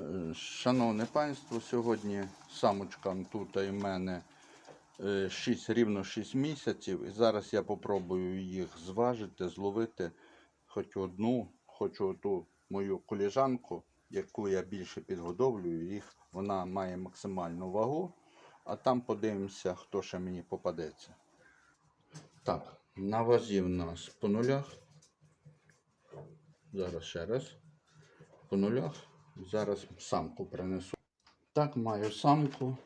Е, Шановне панство, сьогодні самочкам тут і мене 6, рівно 6 місяців. І зараз я попробую їх зважити, зловити хоч одну, хоч оту мою коліжанку, яку я більше підгодовлюю. Їх вона має максимальну вагу, а там подивимося, хто ще мені попадеться. Так, на вазі в нас по нулях. Зараз ще раз. По нулях. Зараз самку принесу. Так, маю самку.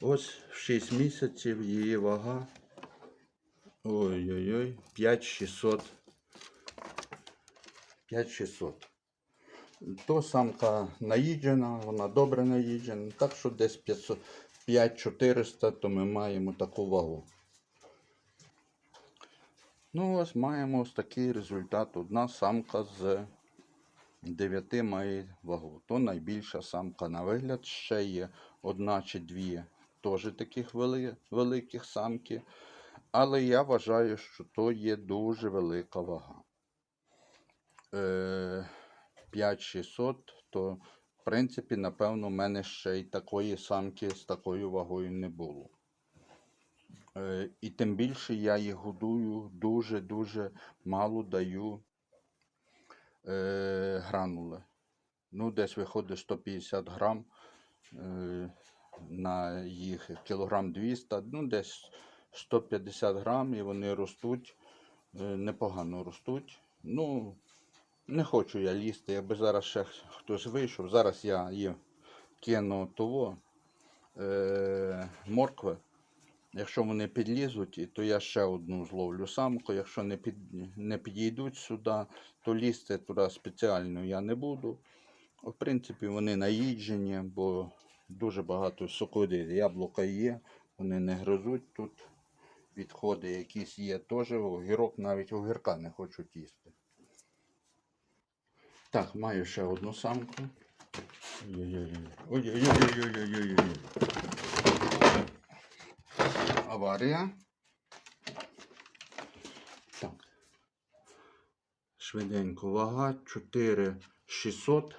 Ось в 6 місяців її вага. Ой-ой-ой, 5600. 5600. То самка наїджена, вона добре наїджена. Так що десь 5400, то ми маємо таку вагу. Ну, ось маємо ось такий результат. Одна самка з 9 має вагу. То найбільша самка на вигляд. Ще є одна чи дві теж таких вели- великих самки. Але я вважаю, що то є дуже велика вага. Е, 5600, то в принципі, напевно, в мене ще й такої самки з такою вагою не було. Е, І тим більше я їх годую дуже-дуже мало даю е, гранули. Ну, десь виходить 150 грам е, на їх кілограм 200, ну десь 150 грам і вони ростуть, е, непогано ростуть. Ну, не хочу я лізти, якби зараз ще хтось вийшов. Зараз я їм кину того е, моркви. Якщо вони підлізуть, то я ще одну зловлю самку. Якщо не, під, не підійдуть сюди, то лізти туди спеціально я не буду. В принципі, вони наїджені, бо дуже багато сокоди яблука є, вони не гризуть тут. Відходи якісь є теж, огірок навіть огірка не хочуть їсти. Так, маю ще одну самку. Ой-ой-ой. Ой-ой-ой-ой-ой-ой-ой. Аварія. Так. Швиденько вага 4600.